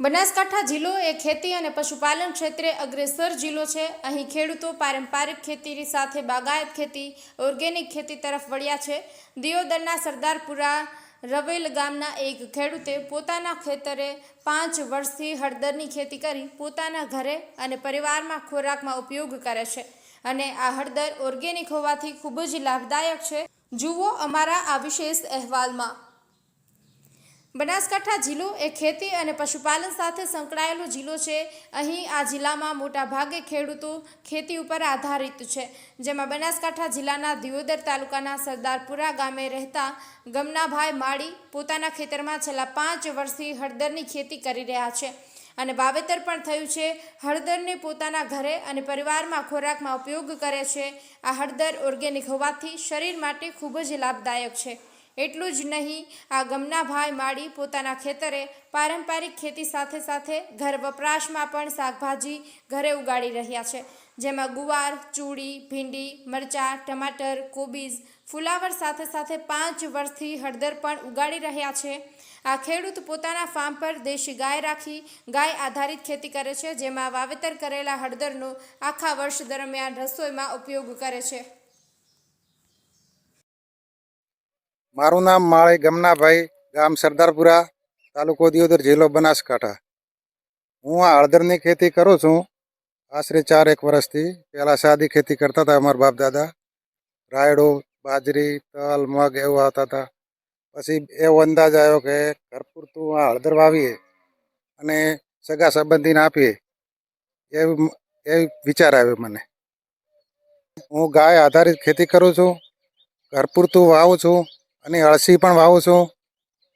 બનાસકાંઠા જિલ્લો એ ખેતી અને પશુપાલન ક્ષેત્રે અગ્રેસર જિલ્લો છે. અહીં ખેડૂતો પારંપરિક ખેતીની સાથે બાગાયત ખેતી, ઓર્ગેનિક ખેતી તરફ વળ્યા છે. દિયોદરના સરદારપુરા રવેલ ગામના એક ખેડૂતે પોતાના ખેતરે પાંચ વર્ષથી હળદરની ખેતી કરી પોતાના ઘરે અને પરિવારમાં ખોરાકમાં ઉપયોગ કરે છે. અને આ હળદર ઓર્ગેનિક હોવાથી ખૂબ જ લાભદાયક છે. જુઓ અમારા આ વિશેષ અહેવાલમાં. બનાસકાંઠા જિલ્લો એ ખેતી અને પશુપાલન સાથે સંકળાયેલો જિલ્લો છે. અહીં આ જિલ્લામાં મોટા ભાગે ખેડૂતો ખેતી ઉપર આધારિત છે. જેમાં બનાસકાંઠા જિલ્લાના દિયોદર તાલુકાના સરદારપુરા ગામે રહેતા ગમનાભાઈ માળી પોતાના ખેતરમાં છેલ્લા પાંચ વર્ષથી હળદરની ખેતી કરી રહ્યા છે. અને વાવેતર પણ થયું છે. હળદરને પોતાના ઘરે અને પરિવારમાં ખોરાકમાં ઉપયોગ કરે છે. આ હળદર ઓર્ગેનિક હોવાથી શરીર માટે ખૂબ જ લાભદાયક છે. એટલું જ નહીં, આ ગમનાભાઈ માળી પોતાના ખેતરે પારંપરિક ખેતી સાથે સાથે ઘર વપરાશમાં પણ શાકભાજી ઘરે ઉગાડી રહ્યા છે. જેમાં ગુવાર, ચૂડી, ભીંડી, મરચાં, ટમાટર, કોબીજ, ફુલાવર સાથે સાથે પાંચ વર્ષથી હળદર પણ ઉગાડી રહ્યા છે. આ ખેડૂત પોતાના ફાર્મ પર દેશી ગાય રાખી, ગાય આધારિત ખેતી કરે છે, જેમાં વાવેતર કરેલા હળદરનો આખા વર્ષ દરમિયાન રસોઈમાં ઉપયોગ કરે છે. મારું નામ માળી ગમનાભાઈ, ગામ સરદારપુરા, તાલુકો દિયોદર જિલ્લો બનાસકાંઠા. હું આ હળદરની ખેતી કરું છું. આશરે ચાર એક વર્ષથી પહેલાં સાદી ખેતી કરતા હતા અમારા બાપ દાદા. રાયડો, બાજરી, તલ, મગ એવું આવતા હતા. પછી એવો અંદાજ આવ્યો કે ઘર પૂરતું આ હળદર વાવીએ અને સગા સંબંધીને આપીએ. એવું એ વિચાર આવ્યો મને. હું ગાય આધારિત ખેતી કરું છું. ઘર પૂરતું વાવું છું. અને અળસી પણ વાવું છું.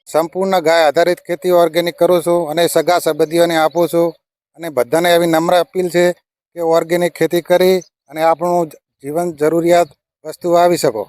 સંપૂર્ણ ગાય આધારિત ખેતી ઓર્ગેનિક કરું છું અને સગા સંબંધીઓને આપું છું. અને બધાને એવી નમ્ર અપીલ છે કે ઓર્ગેનિક ખેતી કરી અને આપણું જીવન જરૂરિયાત વસ્તુ વાવી શકો.